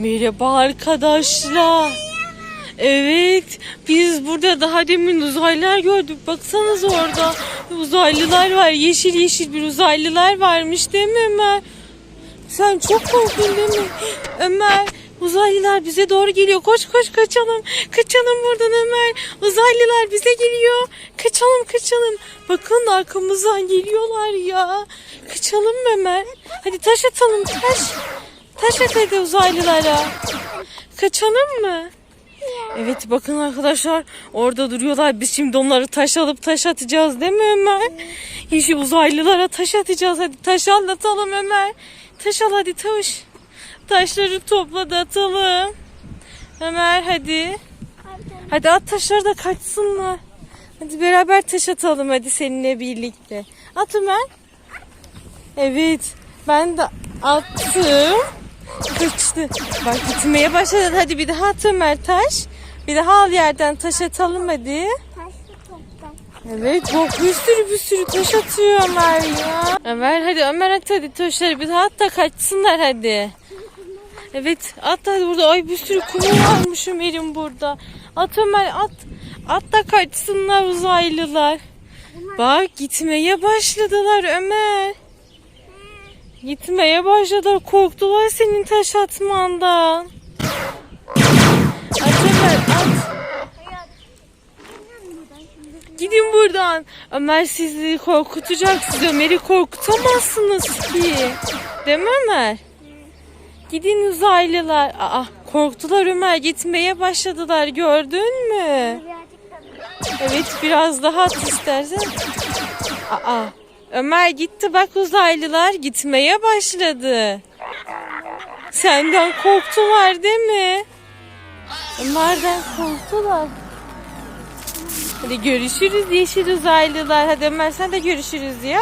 Merhaba arkadaşlar. Evet, biz burada daha demin uzaylılar gördük. Baksanız orada uzaylılar var. Yeşil yeşil bir uzaylılar varmış değil mi Ömer? Sen çok korktun değil mi? Ömer, uzaylılar bize doğru geliyor. Koş koş kaçalım. Kaçalım buradan Ömer. Uzaylılar bize geliyor. Kaçalım kaçalım. Bakın arkamızdan geliyorlar ya. Kaçalım Ömer? Hadi taş atalım taş. Taş at hadi uzaylılara. Kaçalım mı? Evet bakın arkadaşlar orada duruyorlar. Biz şimdi onları taş alıp taş atacağız değil mi Ömer? Yeşil uzaylılara taş atacağız. Hadi taş anlatalım Ömer. Taş al hadi taş. Taşları topla da atalım. Ömer hadi. Hadi at taşları da kaçsınlar. Hadi beraber taş atalım hadi seninle birlikte. At Ömer. Evet ben de attım. Kaçtı. Bak gitmeye başladı. Hadi bir daha at Ömer taş. Bir daha al yerden taş atalım hadi. Evet bak bir sürü bir sürü taş atıyor Ömer ya. Ömer hadi Ömer at hadi taşları bir daha at da kaçsınlar hadi. Evet at hadi burada ay bir sürü kum varmış Ömer'in burada. At Ömer at. At da kaçsınlar uzaylılar. Bak gitmeye başladılar Ömer. Gitmeye başladılar. Korktular senin taş atmandan. At Ömer at. Gidin buradan. Ömer sizi korkutacak. Siz Ömer'i korkutamazsınız ki. Değil mi Ömer? Gidin uzaylılar. Aa, korktular Ömer. Gitmeye başladılar. Gördün mü? Evet biraz daha at istersen. Aa, Ömer gitti bak uzaylılar gitmeye başladı. Senden korktular değil mi? Ömer'den korktular. Hadi görüşürüz yeşil uzaylılar. Hadi Ömer sen de görüşürüz ya.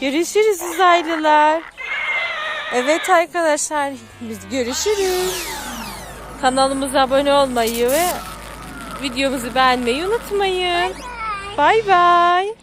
Görüşürüz uzaylılar. Evet arkadaşlar biz görüşürüz. Kanalımıza abone olmayı ve videomuzu beğenmeyi unutmayın. Bay bay.